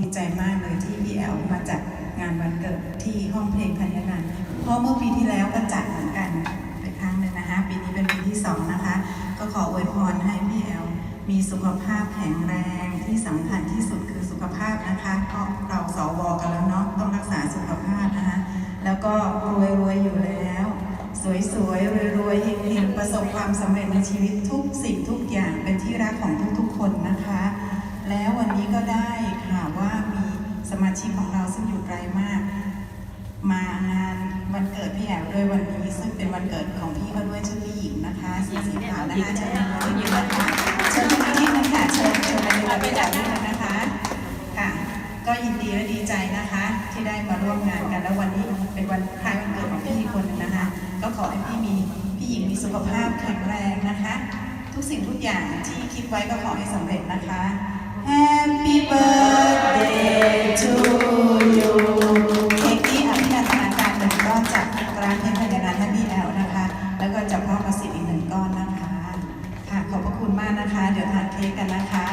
ดีใจมากเลยที่พี่แอลมาจัดงานวันเกิดที่ห้องเพลงพันยนันเพราะเมื่อปีที่แล้วก็จัดเหมือนกันไปครั้งหนึ่งนะคะ ปีนี้เป็นปีที่สองนะคะ ก็ขออวยพรให้พี่แอลมีสุขภาพแข็งแรงที่สำคัญที่สุดคือสุขภาพนะคะเพราะเราสวกันแล้วเนาะต้องรักษาสุขภาพนะคะ แล้วก็รวยรวยอยู่แล้ว สวยสวยรวยรๆเฮงๆประสบความสำเร็จในชีวิตทุกสิ่งทุกอย่าง มาชิกของเราซึ่งอยู่ไกลมาก มางานวันเกิดพี่แอลด้วยวันนี้ ซึ่งเป็นวันเกิดของพี่เขาด้วยชื่อพี่หญิงนะคะสีสีขาวนะคะเชิญมาที่นี่นะคะเชิญมาที่นี่นะคะเชิญเชิญมาดูไปจากนี่นะคะค่ะก็ยินดีและดีใจนะคะ ที่ได้มาร่วมงานกันแล้ววันนี้เป็นวันคล้ายวันเกิดของพี่คนหนึงนะคะ ก็ขอให้พี่มีพี่หญิงมีสุขภาพแข็งแรงนะคะ ทุกสิ่งทุกอย่างที่คิดไว้ก็ขอให้สำเร็จนะคะ Happy คุณมากนะคะ เดี๋ยวทานเค้กกันนะคะ